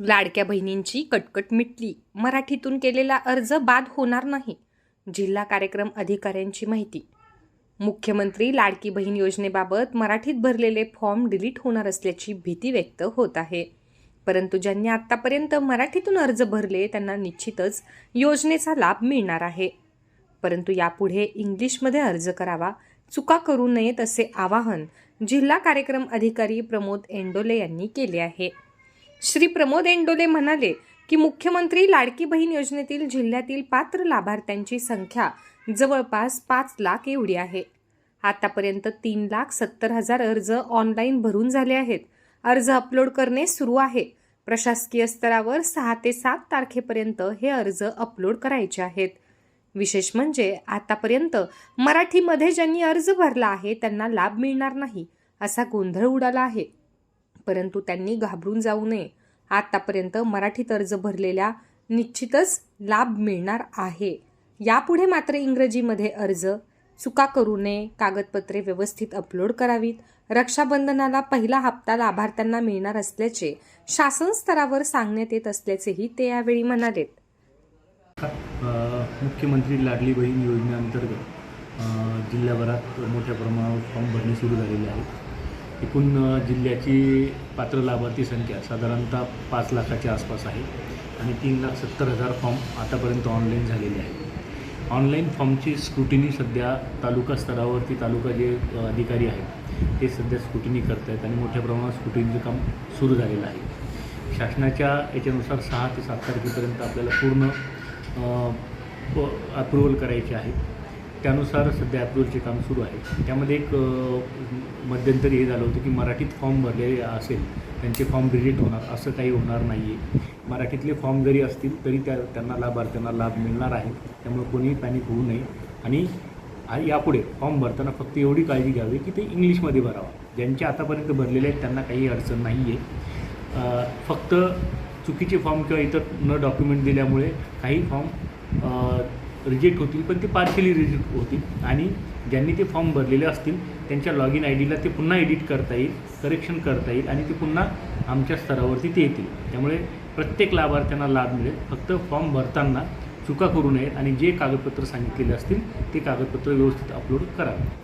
लाडक्या बहिणींची कटकट मिटली. मराठीतून केलेला अर्ज बाद होणार नाही जिल्हा कार्यक्रम अधिकाऱ्यांची माहिती. मुख्यमंत्री लाडकी बहीण योजनेबाबत मराठीत भरलेले फॉर्म डिलीट होणार असल्याची भीती व्यक्त होत आहे. परंतु ज्यांनी आत्तापर्यंत मराठीतून अर्ज भरले त्यांना निश्चितच योजनेचा लाभ मिळणार आहे. परंतु यापुढे इंग्लिशमध्ये अर्ज करावा चुका करू नयेत असे आवाहन जिल्हा कार्यक्रम अधिकारी प्रमोद एंडोले यांनी केले आहे. श्री प्रमोद एंडोले म्हणाले की मुख्यमंत्री लाडकी बहीण योजनेतील जिल्ह्यातील पात्र लाभार्थ्यांची संख्या जवळपास पाच लाख एवढी आहे. आतापर्यंत तीन लाख सत्तर हजार अर्ज ऑनलाईन भरून झाले आहेत. अर्ज अपलोड करणे सुरू आहे. प्रशासकीय स्तरावर सहा ते सात तारखेपर्यंत हे अर्ज अपलोड करायचे आहेत. विशेष म्हणजे आतापर्यंत मराठीमध्ये ज्यांनी अर्ज भरला आहे त्यांना लाभ मिळणार नाही असा गोंधळ उडाला आहे. परंतु त्यांनी घाबरून जाऊ नये. आत्तापर्यंत मराठीत अर्ज भरलेल्या निश्चितच लाभ मिळणार आहे. यापुढे मात्र इंग्रजीमध्ये अर्ज चुका करू नये कागदपत्रे व्यवस्थित अपलोड करावीत रक्षाबंधनाला पहिला हप्ता लाभार्थ्यांना मिळणार असल्याचे शासन स्तरावर सांगण्यात येत असल्याचेही ते यावेळी म्हणालेत. मुख्यमंत्री लाडली बहीण योजनेअंतर्गत जिल्ह्याभरात मोठ्या प्रमाणावर फॉर्म भरणे सुरू झालेले आहेत. एकूण जिल्ह्याची पात्र लाभार्थी संख्या साधारणतः पाच लाखाच्या आसपास आहे आणि तीन लाख सत्तर हजार फॉर्म आतापर्यंत ऑनलाईन झालेले आहेत. ऑनलाईन फॉर्मची स्क्रुटिनी सध्या तालुका स्तरावरती तालुका जे अधिकारी आहेत ते सध्या स्क्रुटिनी करत आहेत आणि मोठ्या प्रमाणात स्क्रुटिनीचं काम सुरू झालेलं आहे. शासनाच्या याच्यानुसार सहा ते सात तारखेपर्यंत आपल्याला पूर्ण अप्रुव्हल करायचे आहे. त्यानुसार सध्या अप्रुव्हलचे काम सुरू आहे. त्यामध्ये एक मध्यंतरी हे झालं होतं की मराठीत फॉर्म भरलेले असेल त्यांचे फॉर्म रिजेक्ट होणार असं काही होणार नाही आहे मराठीतले फॉर्म जरी असतील तरी त्या त्यांना लाभार्थ्यांना लाभ मिळणार आहे. त्यामुळे कोणीही पॅनिक होऊ नये. आणि यापुढे फॉर्म भरताना फक्त एवढी काळजी घ्यावी की ते इंग्लिशमध्ये भरावा. ज्यांचे आतापर्यंत भरलेले आहेत त्यांना काही अडचण नाही आहे फक्त चुकीचे फॉर्म किंवा इतर न डॉक्युमेंट दिल्यामुळे काही फॉर्म रिजेक्ट होतील पण ते पार्शली रिजेक्ट होतील. आणि ज्यांनी ते फॉर्म भरलेले असतील त्यांच्या लॉग इन आय डीला ते पुन्हा एडिट करता येईल करेक्शन करता येईल आणि ते पुन्हा आमच्या स्तरावरती ते येतील. त्यामुळे प्रत्येक लाभार्थ्यांना लाभ मिळेल. फक्त फॉर्म भरताना चुका करू नयेत आणि जे कागदपत्र सांगितलेले असतील ते कागदपत्र व्यवस्थित अपलोड करावे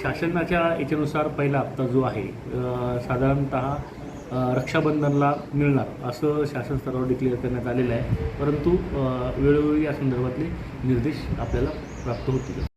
शासनाच्या याच्यानुसार पहिला हप्ता जो आहे साधारणत साधारणतः रक्षाबंधनला मिळणार असं शासन स्तरावर डिक्लेअर करण्यात आलेलं आहे. परंतु वेळोवेळी या संदर्भातले निर्देश आपल्याला प्राप्त होतील.